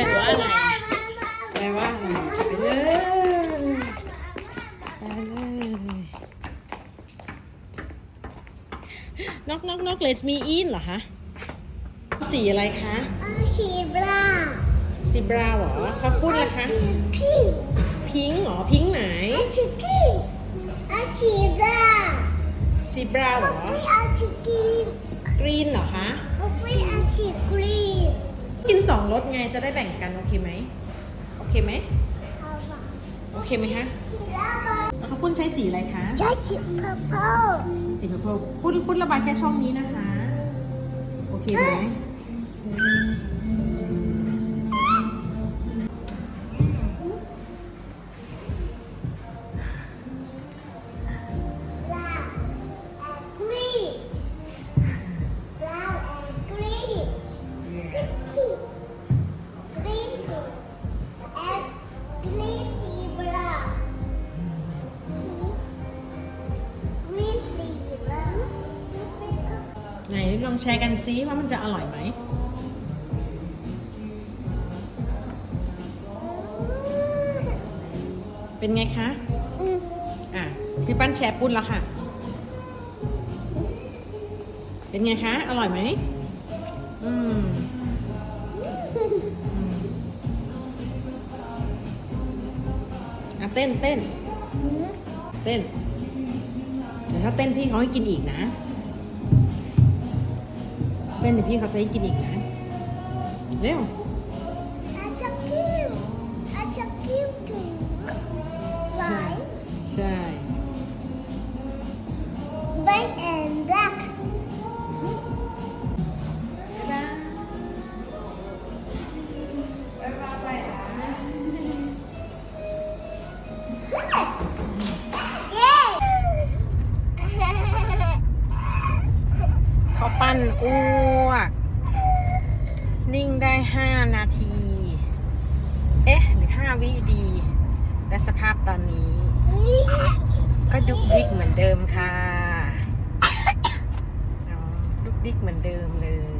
ลว่าอะไรแปลว่าอะไรไปเลยไปเลยนกนกนกเลสมีอินเหรอคะ สีอะไรคะสีบราสีบราวน์เหรอเขาพูดอะไรคะพี่พิงค์เหรอพิงค์ไหนชิคกี้อาสีบราสีบราวน์เหรอไม่เอาชิคกี้กรีนเหรอคะไม่เอาสีกรีน กินสองรสไงจะได้แบ่งกัน โอเคไหมโอเคไหมเอาว่ะโอเคไหมคะแล้วเขาปุ้นใช้สีอะไรคะ ใช้ชิคกี้พายสีเพอร์ปุ้นปุ้นระบายแค่ช่องนี้นะคะ โอเคไหม ไหนลองแชร์กันซิว่ามันจะอร่อยไหมเป็นไงคะ อืมอะ พี่ปั้นแชร์ปุ้นแล้วค่ะ เป็นไงคะ อร่อยไหม อืม อะ เต้นเต้น เต้น เดี๋ยวถ้าเต้นพี่เขาให้กินอีกนะ เต้นเดี๋ยวพี่เขาจะให้กินอีกนะ เร็วอาชักคิวอาชักคิวถึงหลายใช่ นอ้วก นิ่งได้ห้านาที เอ๊ะ หรือห้าวิดี และสภาพตอนนี้ ก็ดุกดิกเหมือนเดิมค่ะอ๋อดุกดิกเหมือนเดิมเลย